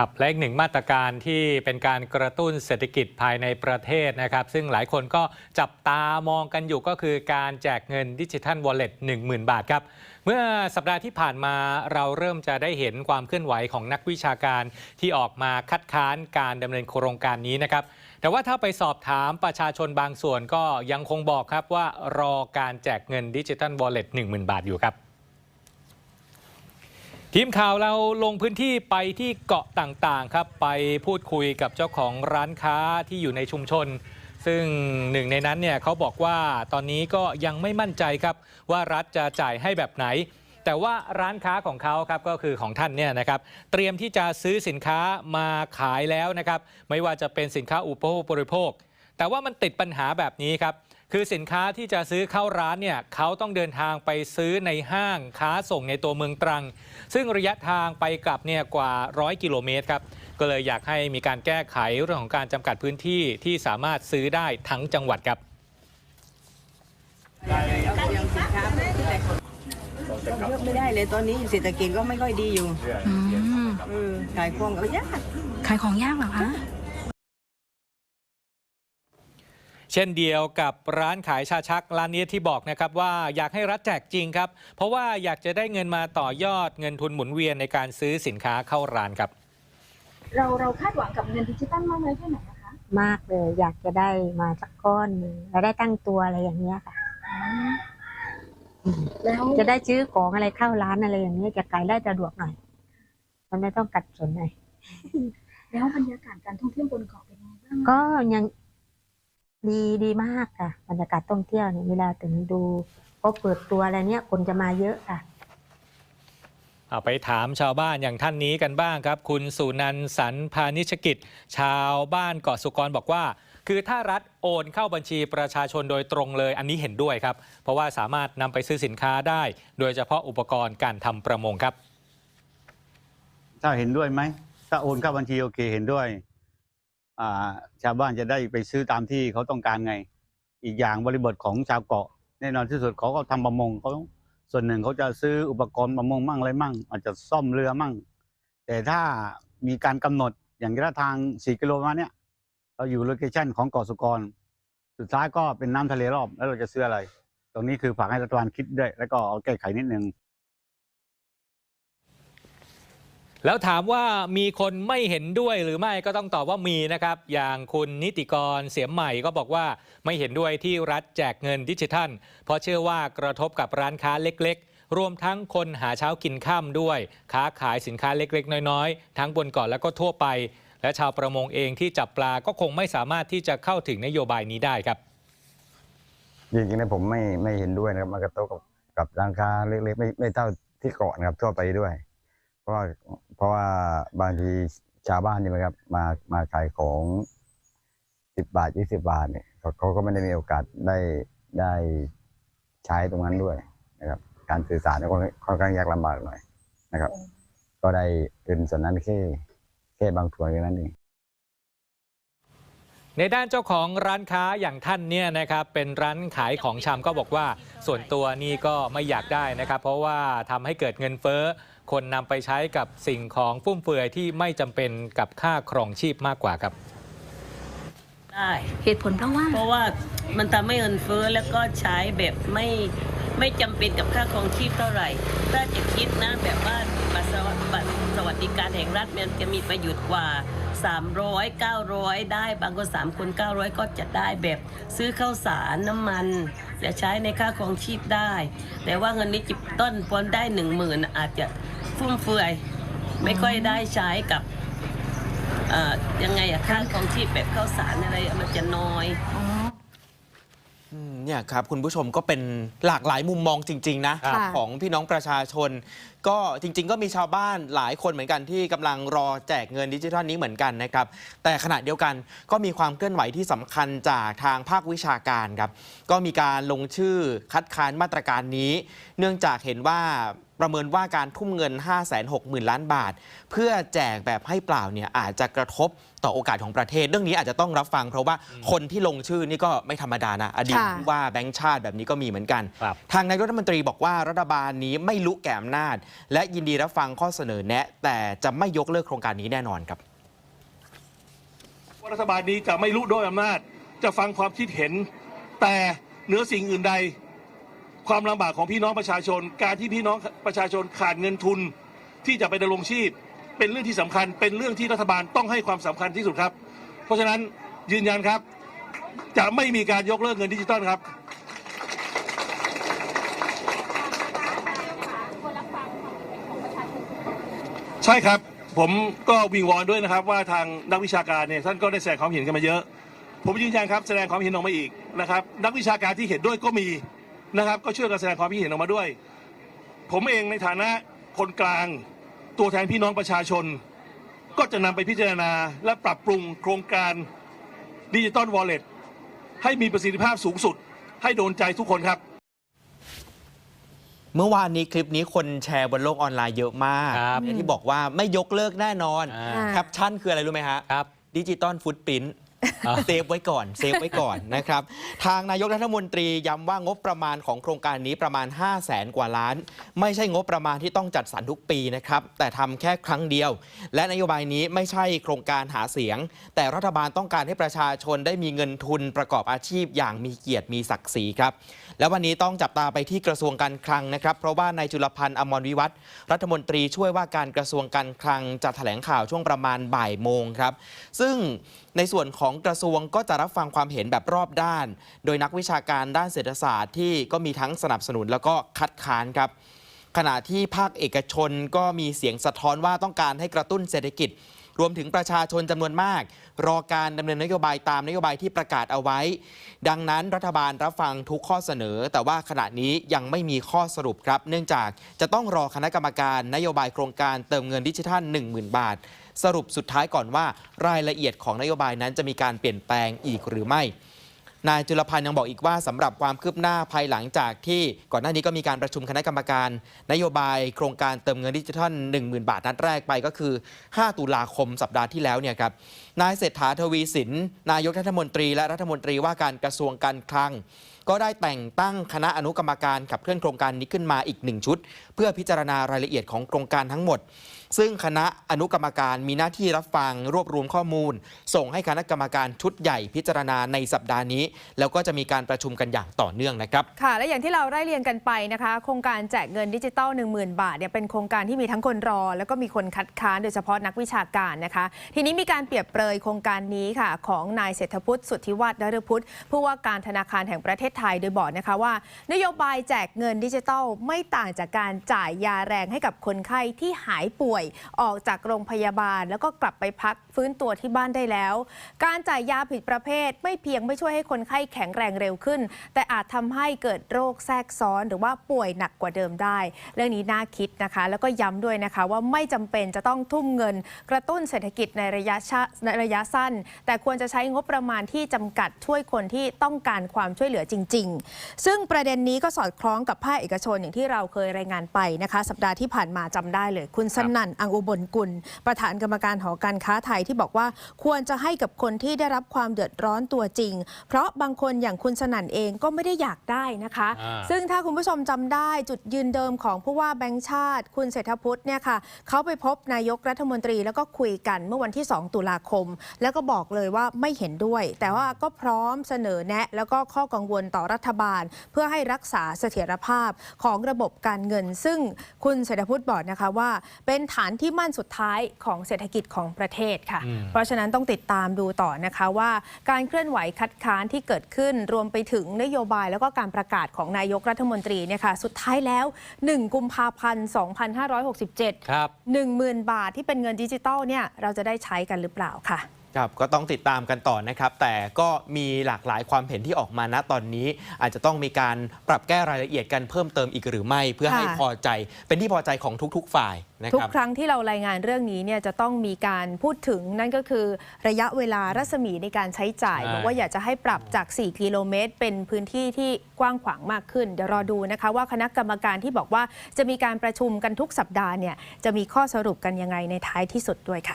ครับและอีกหนึ่งมาตรการที่เป็นการกระตุ้นเศรษฐกิจภายในประเทศนะครับ ซึ่งหลายคนก็จับตามองกันอยู่ก็คือการแจกเงินดิจิทัลวอลเล็ต10,000 บาทครับ เมื่อสัปดาห์ที่ผ่านมาเราเริ่มจะได้เห็นความเคลื่อนไหวของนักวิชาการที่ออกมาคัดค้านการดำเนินโครงการนี้นะครับ แต่ว่าถ้าไปสอบถามประชาชนบางส่วนก็ยังคงบอกครับว่ารอการแจกเงินดิจิทัลวอลเล็ต10,000 บาทอยู่ครับ ทีมข่าวเราลงพื้นที่ไปที่เกาะต่างๆครับ ไปพูดคุยกับเจ้าของร้านค้าที่อยู่ในชุมชน ซึ่งหนึ่งในนั้นเนี่ยเขาบอกว่าตอนนี้ก็ยังไม่มั่นใจครับ ว่ารัฐจะจ่ายให้แบบไหน แต่ว่าร้านค้าของเขาครับก็คือของท่านเนี่ยนะครับ เตรียมที่จะซื้อสินค้ามาขายแล้วนะครับ ไม่ว่าจะเป็นสินค้าอุปโภคบริโภค แต่ว่ามันติดปัญหาแบบนี้ครับ คือสินค้าที่จะซื้อเข้าร้านเนี่ยเขาต้องเดินทางไปซื้อในห้างค้าส่งในตัวเมืองตรัง ซึ่งระยะทางไปกลับเนี่ยกว่า 100 กิโลเมตรครับ ก็เลยอยากให้มีการแก้ไขเรื่องของการจำกัดพื้นที่ที่สามารถซื้อได้ทั้งจังหวัดครับยกไม่ได้เลยตอนนี้เศรษฐกิจก็ไม่ค่อยดีอยู่อืมเออขายของก็ยากขายของยากเหรอคะ เช่นเดียวกับร้านขายชาชักร้านนี้ที่บอกนะครับว่าอยากให้รัฐแจกจริงครับ เพราะว่าอยากจะได้เงินมาต่อยอดเงินทุนหมุนเวียนในการซื้อสินค้าเข้าร้านครับ เราเราคาดหวังกับเงินดิจิตอลมากน้อยแค่ไหนนะคะ มากเลย อยากจะได้มาสักก้อนหนึ่งแล้วได้ตั้งตัวอะไรอย่างเงี้ยค่ะ แล้วจะได้ซื้อของอะไรเข้าร้านอะไรอย่างเงี้ยจะขายได้สะดวกหน่อย มันไม่ต้องกัดสนหน่อยแล้วบรรยากาศการท่องเที่ยวบนเกาะเป็นยังไงบ้างก็ยัง ดีดีมากค่ะ บรรยากาศท่องเที่ยวเนี่ยเวลาถึงดูก็เปิดตัวอะไรเนี้ยคนจะมาเยอะค่ะเอาไปถามชาวบ้านอย่างท่านนี้กันบ้างครับ คุณสุนันท์สันพานิชกิจ ชาวบ้านเกาะสุกรบอกว่า คือถ้ารัฐโอนเข้าบัญชีประชาชนโดยตรงเลย อันนี้เห็นด้วยครับ เพราะว่าสามารถนำไปซื้อสินค้าได้ โดยเฉพาะอุปกรณ์การทำประมงครับ ถ้าเห็นด้วยไหมถ้าโอนเข้าบัญชีโอเคเห็นด้วยอ่า ชาวบ้านจะได้ไปซื้อตามที่เขาต้องการไง อีกอย่างบริบทของชาวเกาะ แน่นอนที่สุดเขาก็ทำประมงเขาส่วนหนึ่งเขาจะซื้ออุปกรณ์ประมงมั่งอะไรมั่ง อาจจะซ่อมเรือมั่ง แต่ถ้ามีการกำหนดอย่างระยะทาง 4 กิโลมาเนี่ยเราอยู่โลเคชั่นของเกาะสุกร สุดท้ายก็เป็นน้ำทะเลรอบแล้วเราจะซื้ออะไร ตรงนี้คือฝากให้รัฐบาลคิดด้วย แล้วก็เอาแก้ไขนิดนึง แล้วถามว่ามีคนไม่เห็นด้วยหรือไม่ก็ต้องตอบว่ามีนะครับ อย่างคุณนิติกรเสียมใหม่ก็บอกว่าไม่เห็นด้วยที่รัฐแจกเงินดิจิทัล เพราะเชื่อว่ากระทบกับร้านค้าเล็กๆ รวมทั้งคนหาเช้ากินข้ามด้วย ค้าขายสินค้าเล็กๆ น้อยๆ ทั้งบนเกาะแล้วก็ทั่วไป และชาวประมงเองที่จับปลาก็คงไม่สามารถที่จะเข้าถึงนโยบายนี้ได้ครับจริงๆนะผมไม่ไม่เห็นด้วยนะครับมันกระทบกับกับร้านค้าเล็กๆไม่ไม่เท่าที่เกาะนะครับทั่วไปด้วย ราะว่าเพราะว่าบางทีชาวบ้านนี่นะครับ มามาขายของสิบบาทยี่สิบาทเนี่ยเขาก็ไม่ได้มีโอกาสได้ได้ใช้ตรงนั้นด้วยนะครับ การสื่อสารก็ค่อนข้างยากลำบากหน่อยนะครับ ก็ได้เป็นส่วนนั้นแค่แค่บางส่วนแค่นั้นเอง ในด้านเจ้าของร้านค้าอย่างท่านเนี่ยนะครับเป็นร้านขายของชำก็บอกว่า ส่วนตัวนี่ก็ไม่อยากได้นะครับ เพราะว่าทำให้เกิดเงินเฟ้อ คนนำไปใช้กับสิ่งของฟุ่มเฟือยที่ไม่จำเป็นกับค่าครองชีพมากกว่าครับได้เหตุผลเพราะว่า เพราะว่ามันทำให้เงินเฟ้อแล้วก็ใช้แบบไม่ไม่จำเป็นกับค่าครองชีพเท่าไหร่ ถ้าจะคิดนะแบบว่าบัตรสวัสบัตรสวัส ดิการแห่งรัฐมันจะมีประโยชน์กว่า 300 900 ได้บางคน3คน900 ก็จะได้แบบซื้อข้าวสารน้ำมันจะใช้ในค่าครองชีพได้ แต่ว่าเงินนี้จิบต้นพอได้หนึ่งหมื่นอาจจะฟุ่มเฟือย ไม่ค่อยได้ใช้กับยังไงอะค่าของชีพแบบข้าวสารอะไรมันจะน้อย เนี่ยครับคุณผู้ชมก็เป็นหลากหลายมุมมองจริง ๆ นะค่ะของพี่น้องประชาชน ก็จริง ๆ ก็มีชาวบ้านหลายคนเหมือนกันที่กำลังรอแจกเงินดิจิทัลนี้เหมือนกันนะครับ แต่ขณะเดียวกันก็มีความเคลื่อนไหวที่สำคัญจากทางภาควิชาการครับ ก็มีการลงชื่อคัดค้านมาตรการนี้ เนื่องจากเห็นว่า ประเมินว่าการทุ่มเงิน 5 6 0 0 0 0 ล้านบาท เพื่อแจกแบบให้เปล่าเนี่ยอาจจะกระทบต่อโอกาสของประเทศ เรื่องนี้อาจจะต้องรับฟัง เพราะว่าคนที่ลงชื่อนี่ก็ไม่ธรรมดานะอดีตค่ะผู้ว่าแบงค์ชาติแบบนี้ก็มีเหมือนกันครับทางนายกรัฐมนตรีบอกว่ารัฐบาลนี้ไม่ลุกแก่อำนาจ และยินดีรับฟังข้อเสนอแนะ แต่จะไม่ยกเลิกโครงการนี้แน่นอนครับว่ารัฐบาลนี้จะไม่รู้ด้วยอำนาจ จะฟังความคิดเห็น แต่เหนือสิ่งอื่นใด ความลำบากของพี่น้องประชาชน การที่พี่น้องประชาชนขาดเงินทุน ที่จะไปดำรงชีพ เป็นเรื่องที่สำคัญ เป็นเรื่องที่รัฐบาลต้องให้ความสำคัญที่สุดครับ เพราะฉะนั้นยืนยันครับ จะไม่มีการยกเลิกเงินดิจิตอลครับ ใช่ครับ ผมก็วิงวอนด้วยนะครับ ว่าทางนักวิชาการเนี่ยท่านก็ได้แสดงความเห็นกันมาเยอะ ผมยืนยันครับแสดงความเห็นออกมาอีกนะครับ นักวิชาการที่เห็นด้วยก็มี นะครับ ก็ช่วยกันแสดงความคิดเห็นออกมาด้วย ผมเองในฐานะคนกลาง ตัวแทนพี่น้องประชาชน ก็จะนำไปพิจารณาและปรับปรุงโครงการดิจิตอลวอลเล็ตให้มีประสิทธิภาพสูงสุด ให้โดนใจทุกคนครับเมื่อวานนี้คลิปนี้คนแชร์บนโลกออนไลน์เยอะมาก ครับอย่างที่บอกว่าไม่ยกเลิกแน่นอน อ่าอ่าแคปชั่นคืออะไรรู้ไหมฮะครับดิจิตอลฟุตปิ้นอ่า เซฟไว้ก่อนเซฟไว้ก่อนนะครับ ทางนายกรัฐมนตรีย้ำว่างบประมาณของโครงการนี้ประมาณ 5 0 0แสนกว่าล้าน ไม่ใช่งบประมาณที่ต้องจัดสรรทุกปีนะครับ แต่ทำแค่ครั้งเดียว และนโยบายนี้ไม่ใช่โครงการหาเสียง แต่รัฐบาลต้องการให้ประชาชนได้มีเงินทุนประกอบอาชีพอย่างมีเกียรติมีศักดิ์ศรีครับ แล้ววันนี้ต้องจับตาไปที่กระทรวงการคลังนะครับ เพราะว่านายจุลพันธ์อมรวิวัฒรัฐมนตรีช่วยว่าการกระทรวงการคลังจะแถลงข่าวช่วงประมาณบ่ายโมงครับ ซึ่งในส่วนของกระทรวงก็จะรับฟังความเห็นแบบรอบด้าน โดยนักวิชาการด้านเศรษฐศาสตร์ที่ก็มีทั้งสนับสนุนแล้วก็คัดค้านครับขณะที่ภาคเอกชนก็มีเสียงสะท้อนว่าต้องการให้กระตุ้นเศรษฐกิจ รวมถึงประชาชนจำนวนมาก รอการดำเนินนโยบายตามนโยบายที่ประกาศเอาไว้ ดังนั้นรัฐบาลรับฟังทุกข้อเสนอ แต่ว่าขณะนี้ยังไม่มีข้อสรุปครับ เนื่องจากจะต้องรอคณะกรรมการนโยบายโครงการเติมเงินดิจิทัล 10,000 บาท สรุปสุดท้ายก่อนว่ารายละเอียดของนโยบายนั้นจะมีการเปลี่ยนแปลงอีกหรือไม่นายจุลพันธ์ยังบอกอีกว่าสำหรับความคืบหน้าภายหลังจากที่ก่อนหน้านี้ก็มีการประชุมคณะกรรมการ นโยบายโครงการเติมเงินดิจิทัล 10,000 บาทนัดแรกไปก็คือ 5 ตุลาคมสัปดาห์ที่แล้วเนี่ยครับนายเศรษฐาทวีสิน นายกรัฐมนตรี และรัฐมนตรีว่าการกระทรวงการคลัง ก็ได้แต่งตั้งคณะอนุกรรมการขับเคลื่อนโครงการนี้ขึ้นมาอีกหนึ่งชุด เพื่อพิจารณารายละเอียดของโครงการทั้งหมด ซึ่งคณะอนุกรรมการมีหน้าที่รับฟังรวบรวมข้อมูล ส่งให้คณะกรรมการชุดใหญ่พิจารณาในสัปดาห์นี้ แล้วก็จะมีการประชุมกันอย่างต่อเนื่องนะครับค่ะ และอย่างที่เราไล่เรียงกันไปนะคะ โครงการแจกเงินดิจิตอล10,000 บาทเนี่ยเป็นโครงการที่มีทั้งคนรอ แล้วก็มีคนคัดค้านโดยเฉพาะนักวิชาการนะคะ ทีนี้มีการเปรียบเปรยโครงการนี้ค่ะ ของนายเศรษฐพุทธสุทธิวัฒน์นฤพุทธผู้ว่าการธนาคารแห่งประเทศไทยโดยบอกนะคะว่า นโยบายแจกเงินดิจิตอลไม่ต่างจากการจ่ายยาแรงให้กับคนไข้ที่หายป่วยออกจากโรงพยาบาล แล้วก็กลับไปพัก ฟื้นตัวที่บ้านได้แล้ว การจ่ายยาผิดประเภทไม่เพียงไม่ช่วยให้คนไข้แข็งแรงเร็วขึ้น แต่อาจทำให้เกิดโรคแทรกซ้อนหรือว่าป่วยหนักกว่าเดิมได้ เรื่องนี้น่าคิดนะคะ แล้วก็ย้ำด้วยนะคะว่าไม่จำเป็นจะต้องทุ่มเงิน กระตุ้นเศรษฐกิจในระยะชในระยะสั้น แต่ควรจะใช้งบประมาณที่จำกัดช่วยคนที่ต้องการความช่วยเหลือจริง ๆ ซึ่งประเด็นนี้ก็สอดคล้องกับภาคเอกชนอย่างที่เราเคยรายงานไปนะคะ สัปดาห์ที่ผ่านมาจำได้เลย คุณสนั่นอังอุบลกุล ประธานกรรมการหอการค้าไทยที่บอกว่าควรจะให้กับคนที่ได้รับความเดือดร้อนตัวจริง เพราะบางคนอย่างคุณสนั่นเองก็ไม่ได้อยากได้นะคะอ่าซึ่งถ้าคุณผู้ชมจำได้จุดยืนเดิมของผู้ว่าแบงค์ชาติ คุณเศรษฐพุทธเนี่ยค่ะเขาไปพบนายกรัฐมนตรีแล้วก็คุยกันเมื่อวันที่ 2 ตุลาคม แล้วก็บอกเลยว่าไม่เห็นด้วย แต่ว่าก็พร้อมเสนอแนะ แล้วก็ข้อกังวลต่อรัฐบาล เพื่อให้รักษาเสถียรภาพของระบบการเงิน ซึ่งคุณเศรษฐพุทธบอกนะคะว่า เป็นฐานที่มั่นสุดท้ายของเศรษฐกิจของประเทศค่ะอืมเพราะฉะนั้นต้องติดตามดูต่อนะคะว่าการเคลื่อนไหวคัดค้านที่เกิดขึ้นรวมไปถึงนโยบายแล้วก็การประกาศของนายกรัฐมนตรีเนี่ยค่ะสุดท้ายแล้ว 1 กุมภาพันธ์ 2567 ครับ 10,000 บาทที่เป็นเงินดิจิตอลเนี่ยเราจะได้ใช้กันหรือเปล่าค่ะ ครับก็ต้องติดตามกันต่อนะครับ แต่ก็มีหลากหลายความเห็นที่ออกมาณตอนนี้ อาจจะต้องมีการปรับแก้รายละเอียดกันเพิ่มเติมอีกหรือไม่ เพื่อให้ค่ะพอใจเป็นที่พอใจของทุก ๆ ฝ่ายนะทุกครับครั้งที่เรารายงานเรื่องนี้เนี่ยจะต้องมีการพูดถึงนั่นก็คือระยะเวลารัศมีในการใช้จ่ายใช่บอกว่าอยากจะให้ปรับจาก 4 กิโลเมตร เป็นพื้นที่ที่กว้างขวางมากขึ้น เดี๋ยวรอดูนะคะว่าคณะกรรมการที่บอกว่าจะมีการประชุมกันทุกสัปดาห์เนี่ยจะมีข้อสรุปกันยังไงในท้ายที่สุดด้วยค่ะ